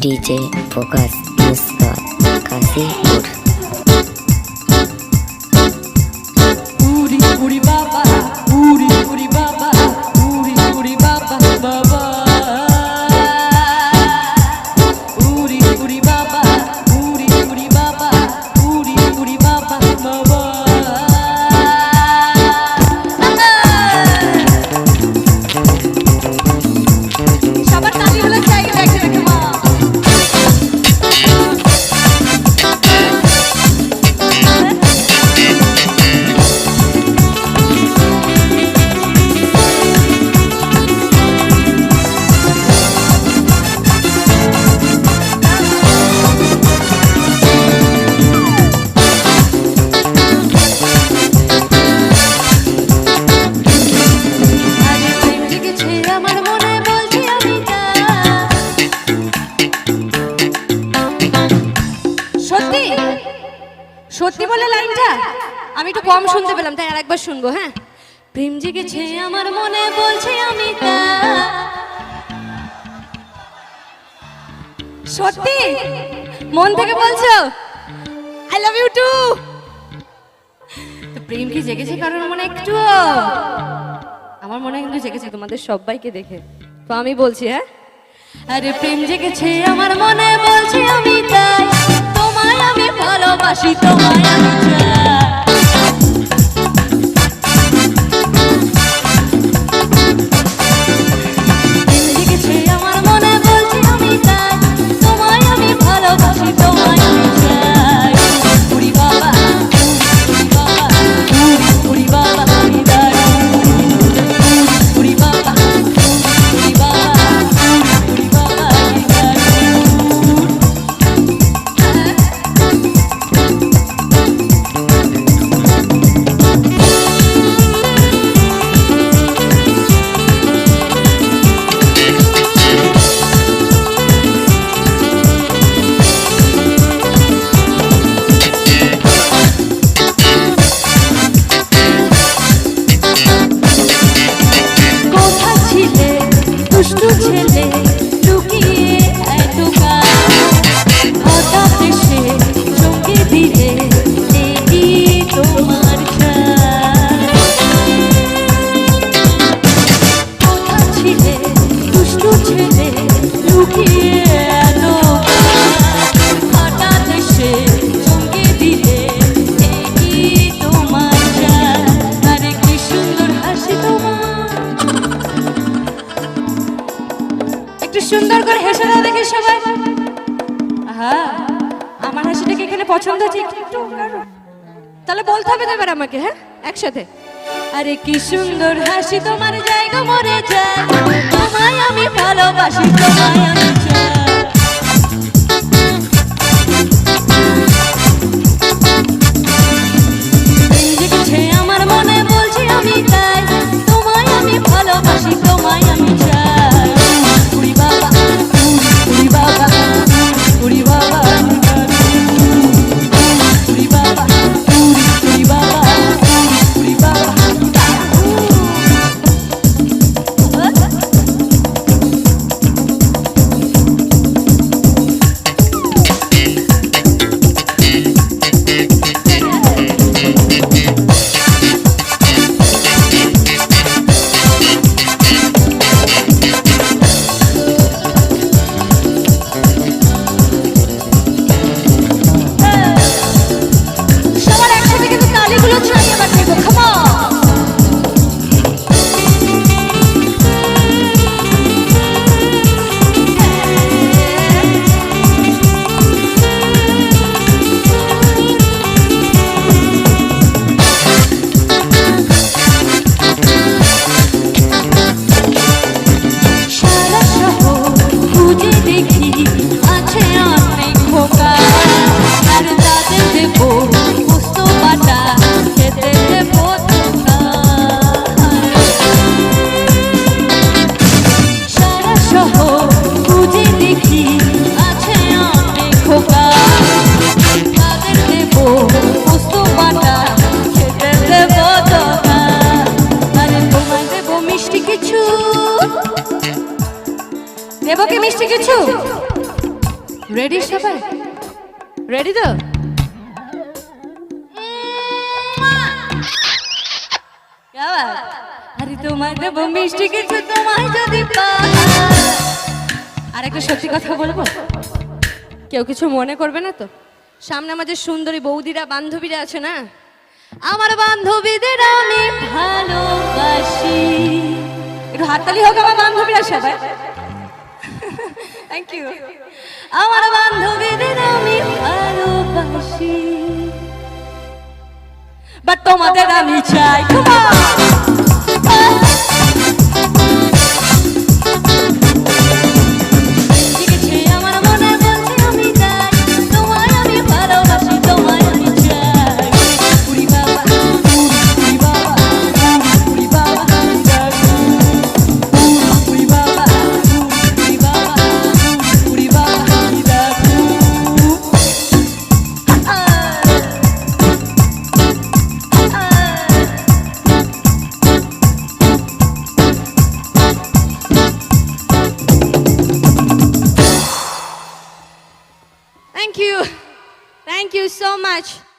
DJ focus Muskan Kashipur উড়ি উড়ি বাবা উড়ি সত্যি বলে লাইনটা? আমি একটু কম শুনতে পেলাম, তাই আরেকবার শুনব হ্যাঁ? প্রেম জেগেছে আমার মনে, বলছে আমি তা। সত্যি? মন থেকে বলছো? আই লাভ ইউ টু প্রেম কি জেগেছে কারোর মনে একটু আমার মনে কিন্তু জেগেছে তোমাদের সবাইকে দেখে। তো আমি বলছি হ্যাঁ? আরে প্রেম জেগেছে আমার মনে, বলছি আমি তাই। ভালোবাসি তোমায় আমি চাই। একটু সুন্দর করে হেসে দাও দেখি সবাই। হ্যাঁ আমার হাসিটা কি এখানে পছন্দ একটু একটু তাহলে বলতে হবে তো এবার আমাকে হ্যাঁ? একসাথে। আরে কি সুন্দর হাসি তোমার জায়গা মরে যায়। তোমায় আমি ভালোবাসি, তোমায় আমি দেব কি মিষ্টি কিছু? রেডি সবাই? রেডি তো? আরে তোমায় দেবো মিষ্টি কিছু, তোমায় যদি আর একটা সত্যি কথা বলব? কেউ কিছু মনে করবে না তো? সামনে আমাদের সুন্দরী বৌদিরা, বান্ধবীরা আছে না? আমার বান্ধবীদের আমি ভালোবাসি। একটু হাততালি হোক আমার বান্ধবীরা সবাই। থ্যাংক ইউ আমার বান্ধবীদের আমি ভালোবাসি বাট তোমাদের আমি চাই। So much.